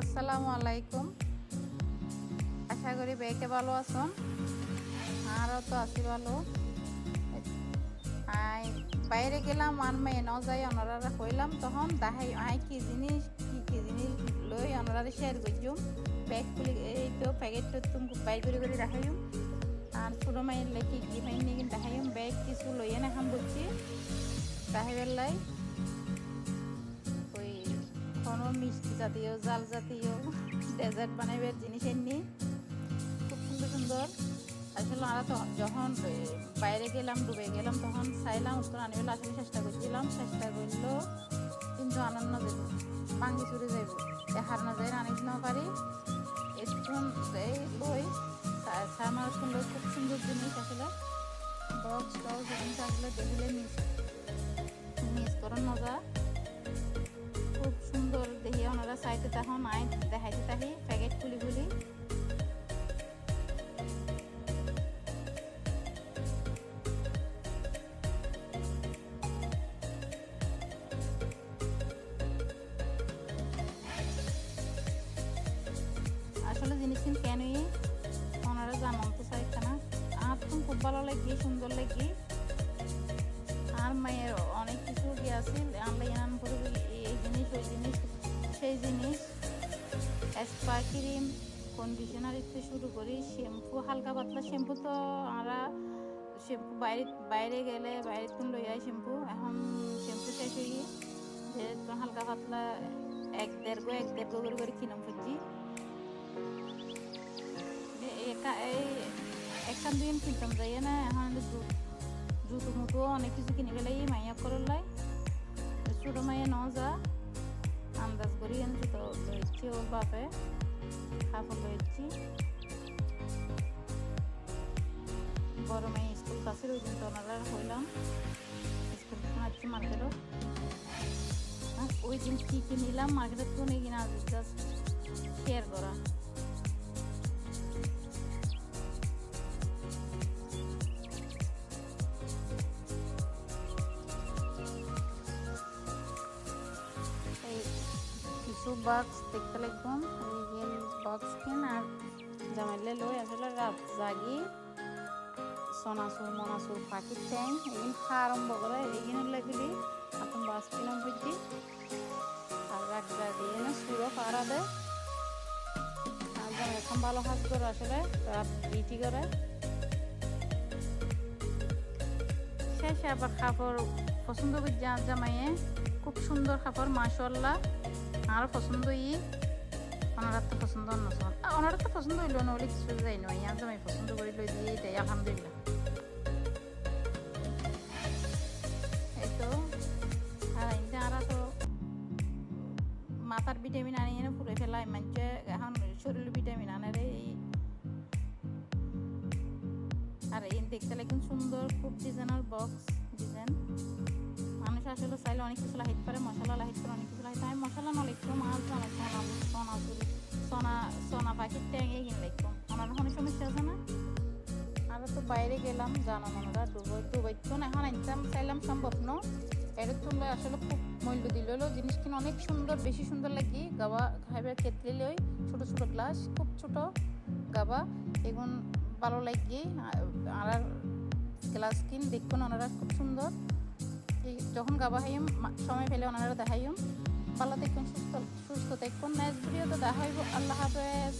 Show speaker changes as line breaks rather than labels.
আসসালামু আলাইকুম। আশা করি বেকে ভালো আছেন আরও তো আছি ভালো। আই, বাইরে গেলাম আর মেয়ে ন যাই ওনারা কইলাম তখন, দাহাই, আই, কি জিনিস, কি কি জিনিস লই ওনারা শেয়ার করছুম ব্যাগ খুলে, এই তো প্যাকেটটা তুমি বাইর করে করে দেখাইম আর ছোটো মায়ের লেখি কি মাইন নিয়ে দেখাইম ব্যাগ কিছু লইয়ে না খাম বলছি। দেখাইবার লাই কোনো মিষ্টি জাতীয়, জাল জাতীয় ডেজার্ট বানাইবার জিনিস এমনি। খুব সুন্দর সুন্দর। আসলে আমরা তো যখন বাইরে গেলাম, ডুবে গেলাম, তখন চাইলাম উত্তর আনিবার আসলে চেষ্টা করছিলাম, চেষ্টা করলেও কিন্তু আনন্দ দেব ভাঙ্গি চুরি যাইব। দেখার না যায় আনিত না পারি। এটুকুন এই লই আমার সুন্দর, খুব সুন্দর জিনিস আসলে। বক্স টক্স জিনিস আসলে দেখলে মিস মিস করার মজা। সুন্দর দেখি ওনারা সাইডে তখন আই দেখাইতে থাকি প্যাকেট খুলি খুলি। আসলে জিনিস কেনই? ওনারা জানান তো চাই না আর খুব ভালো লাগে সুন্দর লাগে। আর মায়ের অনেক কিছু কি আছে, আমরা এনান করে এই জিনিস, ওই জিনিস, সেই জিনিস স্পা ক্রিম কন্ডিশনার থেকে শুরু করি, শ্যাম্পু, হালকা পাতলা শ্যাম্পু তো আমরা শ্যাম্পু বাইরে বাইরে গেলে বাইরে তুন লই যায় শ্যাম্পু, এখন শ্যাম্পু শেষ হয়ে গিয়ে যেহেতু হালকা পাতলা এক দেড় গো, এক দেড় গো করে করে কিনম একা- এই একখান দুই কিনতাম যাই না, এখন জুতো মুতো অনেক কিছু কিনে গেলে এই মাইয়া করল লাই। ছোটো মাইয়া ন যা, আন্দাজ করি এনে জুতো লইছি ওর বাপে কাপড় লইছি বড় মেয়ে স্কুল কাছে ওই দিন তো ওনারা হইলাম। স্কুল আসছি মার্কেটও ওই দিন কী কী নিলাম মার্কেটের তো নিয়ে কিনা জাস্ট শেয়ার করা। বক্স দেখতে গেল বক্স কিন আর জামাইলে লই আসলে রাত জাগি। সোনাসুর মনাসুর পাখির ট্যাং খাওয়া আরম্ভ করে এগুলো লাগলি। এখন বাস কিলাম বুঝছি আর রাখবা দিয়ে না সুরো পাড়া দেয় আর যেমন এখন ভালো কাজ করে আসলে রাত ডিউটি করে। শেষে আবার কাপড় পছন্দ করে যা জামাইয়ে। খুব সুন্দর কাপড় মাশাল্লাহ আর পছন্দ ই ওনারা তো পছন্দ অন্য ওনারা তো পছন্দ হইল না বলে কিছু যাই নয় ইয়ার জামাই পছন্দ করে লই দিয়ে দেয় আলহামদুলিল্লাহ এই তো আর আইনতে আরা মাথার ভিটামিন আনি এনে পুরে ফেলাই মানছে এখন শরীরের ভিটামিন আনে রে আর এই দেখতে লাগে সুন্দর খুব ডিজাইনার বক্স ডিজাইন আসলে চাইলে অনেক কিছু লাহিত পারে মশলা লাহিত করে অনেক কিছু লাহিত আমি মশলা না লিখতাম মাছ জানো সোনা সোনা চুরি সোনা সোনা পাখির ট্যাঙ্গে কিনে লিখতাম আমার কোনো সমস্যা আছে না। আমরা তো বাইরে গেলাম, জানো আমরা দুবাই দুবাই তো এখন আনতাম, চাইলাম সম্ভব ন। এটা তুললে আসলে খুব মূল্য দিল, হলো জিনিস কিনে অনেক সুন্দর, বেশি সুন্দর লাগে। গাবা খাইবার ক্ষেত্রে লই ছোট ছোট গ্লাস, খুব ছোট গাবা, এগুন ভালো লাগে। আর গ্লাস কিন, দেখুন ওনারা খুব সুন্দর। যখন গাবা হাইম সময় পেলে ওনারা দেখাইম। পাল্লা দেখুন সুস্থ সুস্থ দেখুন নেক্সট ভিডিও তো দেখাইব আল্লাহ হাফেজ।